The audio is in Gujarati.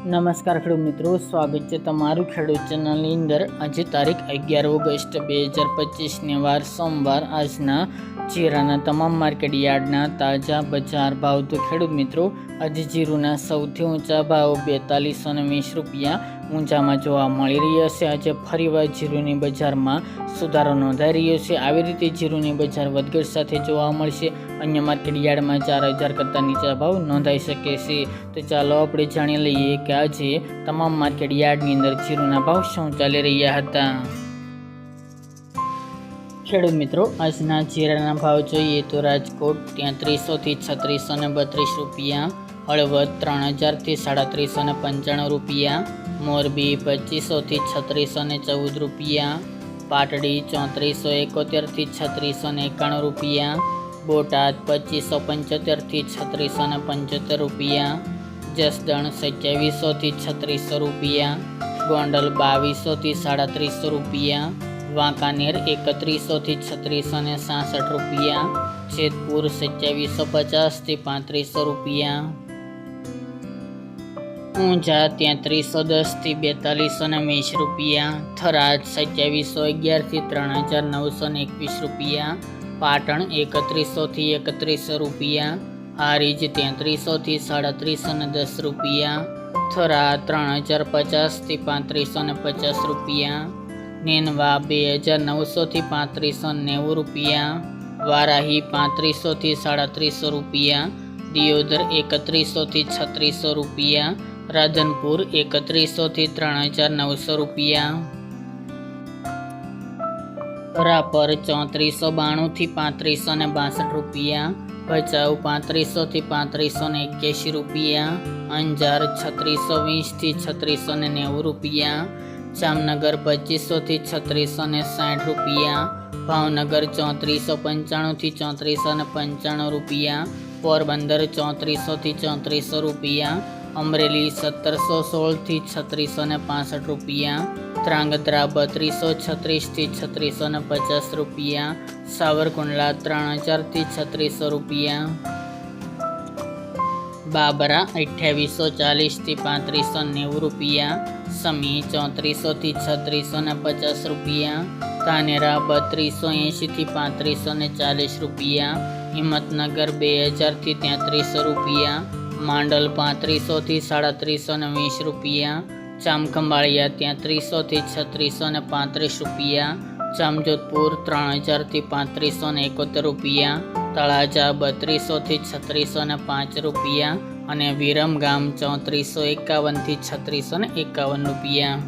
નમસ્કાર ખેડૂત મિત્રો, સ્વાગત છે તમારું ખેડૂત ચેનલની અંદર. આજે તારીખ અગિયાર ઓગસ્ટ બે હજાર પચીસને વાર સોમવાર. આજના જીરાના તમામ માર્કેટ યાર્ડના તાજા બજાર ભાવ. તો ખેડૂત મિત્રો, આજે જીરુના સૌથી ઊંચા ભાવ બેતાલીસો ને વીસ રૂપિયા ઊંચામાં જોવા મળી રહ્યા છે આજે ફરીવાર જીરુની બજારમાં સુધારો નોંધાઈ રહ્યો છે. આવી રીતે જીરુની બજાર વધઘટ સાથે જોવા મળશે. અન્ય માર્કેટ યાર્ડમાં ચાર હજાર કરતાં નીચા ભાવ નોંધાઈ શકે છે. તો ચાલો આપણે જાણી લઈએ કે આજે તમામ માર્કેટ યાર્ડની અંદર જીરુના ભાવ શું ચાલી રહ્યા હતા. ખેડૂત મિત્રો, આજના જીરાના ભાવ જોઈએ તો રાજકોટ ત્યાં ત્રીસોથી છત્રીસો ને બત્રીસ રૂપિયા, હળવદ ત્રણ હજારથી સાડત્રીસો ને પંચાણું રૂપિયા મોરબી પચીસોથી છત્રીસો ને ચૌદ રૂપિયા, પાટડી ચોત્રીસો એકોતેરથી છત્રીસો ને એકાણું રૂપિયા, બોટાદ પચીસો પંચોતેરથી છત્રીસો ને પંચોતેર રૂપિયા, જસદણ સત્યાવીસોથી છત્રીસો રૂપિયા, ગોંડલ બાવીસોથી સાડત્રીસો રૂપિયા, વાંકાનેર એકત્રીસોથી છત્રીસો ને સાસઠ રૂપિયા, જેતપુર સત્યાવીસો પચાસથી પાંત્રીસો રૂપિયા ઊંઝા ત્યાં ત્રીસો દસથી બેતાલીસો ને વીસ રૂપિયા, થરાદ સત્યાવીસો અગિયારથી ત્રણ હજાર નવસો ને એકવીસ રૂપિયા, પાટણ એકત્રીસોથી એકત્રીસો રૂપિયા, હારીજ તેત્રીસોથી સાડત્રીસો ને દસ રૂપિયા થરા ત્રણ હજાર પચાસથી પાંત્રીસો ને પચાસ રૂપિયા, નેનવા બે હજાર નવસોથી પાંત્રીસો નેવું રૂપિયા, વારાહી પાંત્રીસોથી સાડત્રીસો રૂપિયા, દિયોદર એકત્રીસોથી છત્રીસો રૂપિયા રાધનપુર એકત્રીસોથી ત્રણ હજાર નવસો રૂપિયા. રાપર ચોત્રીસો બાણુંથી પાંત્રીસો ને બાસઠ રૂપિયા. ભચાઉ પાંત્રીસોથી પાંત્રીસો ને એક્યાસી રૂપિયા. અંજાર છત્રીસો વીસથી છત્રીસો ને નેવું રૂપિયા. જામનગર પચીસોથી છત્રીસો ને સાઠ રૂપિયા. ભાવનગર ચોત્રીસો પંચાણુંથી ચોત્રીસો ને પંચાણું રૂપિયા. પોરબંદર ચોત્રીસોથી ચોત્રીસો રૂપિયા. અમરેલી સત્તરસો સોળથી છત્રીસો ને પાસઠ રૂપિયા ત્રાંગધ્રા બત્રીસો છત્રીસથી છત્રીસો ને પચાસ રૂપિયા, સાવરકુંડલા ત્રણ હજારથી છત્રીસો રૂપિયા, બાબરા અઠ્યાવીસો ચાલીસથી પાંત્રીસો નેવું રૂપિયા, સમી ચોત્રીસોથી છત્રીસો ને પચાસ રૂપિયા, ધાનેરા બત્રીસો એંશીથી પાંત્રીસો ને ચાલીસ રૂપિયા, હિંમતનગર બે હજારથી તેત્રીસો રૂપિયા માંડલ પાંત્રીસોથી સાડત્રીસો ને વીસ રૂપિયા. ચામખંભાળિયા ત્યાં ત્રીસોથી છત્રીસો ને પાંત્રીસ રૂપિયા. જામજોધપુર ત્રણ હજારથી પાંત્રીસો ને એકોતેર રૂપિયા. તળાજા બત્રીસોથી છત્રીસો ને પાંચ રૂપિયા. અને વિરમગામ ચોત્રીસો એકાવનથી છત્રીસો ને એકાવન રૂપિયા.